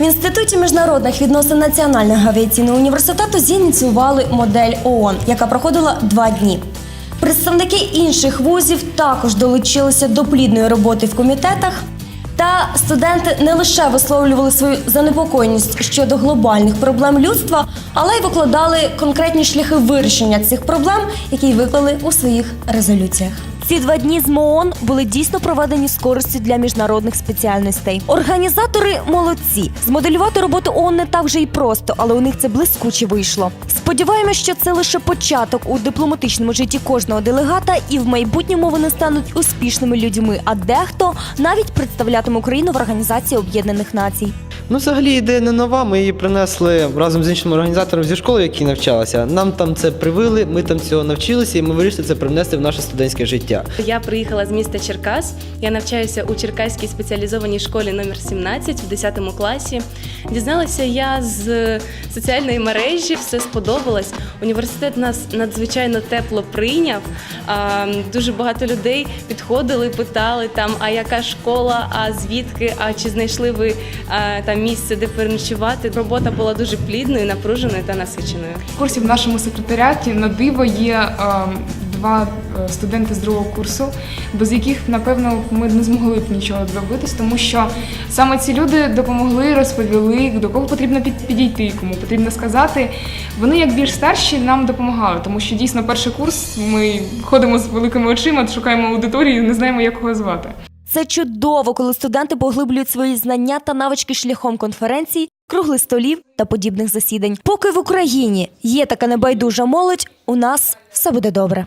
В інституті міжнародних відносин Національного авіаційного університету зініціювали модель ООН, яка проходила два дні. Представники інших вузів також долучилися до плідної роботи в комітетах. Та студенти не лише висловлювали свою занепокоєність щодо глобальних проблем людства, але й викладали конкретні шляхи вирішення цих проблем, які виклали у своїх резолюціях. Ці два дні з МООН були дійсно проведені з користю для міжнародних спеціальностей. Організатори молодці. Змоделювати роботу ООН не так вже й просто, але у них це блискуче вийшло. Сподіваємося, що це лише початок у дипломатичному житті кожного делегата, і в майбутньому вони стануть успішними людьми. А дехто навіть представлятиме Україну в організації Об'єднаних Націй. Ну, взагалі ідея не нова. Ми її принесли разом з іншим організатором зі школи, які навчалися. Нам там це привили, ми там цього навчилися, і ми вирішили це привнести в наше студентське життя. Я приїхала з міста Черкас. Я навчаюся у Черкаській спеціалізованій школі номер 17 в 10 класі. Дізналася я з соціальної мережі, все сподобалось. Університет нас надзвичайно тепло прийняв. Дуже багато людей підходили, питали там, а яка школа, а звідки, а чи знайшли ви а, там місце, де переночувати. Робота була дуже плідною, напруженою та насиченою. Курсі в нашому секретаріаті на диво є е, два е, студенти з другого курсу, без яких, напевно, ми не змогли б нічого зробити, тому що саме ці люди допомогли, розповіли, до кого потрібно під- підійти, кому потрібно сказати. Вони, як більш старші, нам допомагали, тому що дійсно перший курс ми ходимо з великими очима, шукаємо аудиторію, не знаємо, як кого звати. Це чудово, коли студенти поглиблюють свої знання та навички шляхом конференцій, круглих столів та подібних засідань. Поки в Україні є така небайдужа молодь, у нас все буде добре.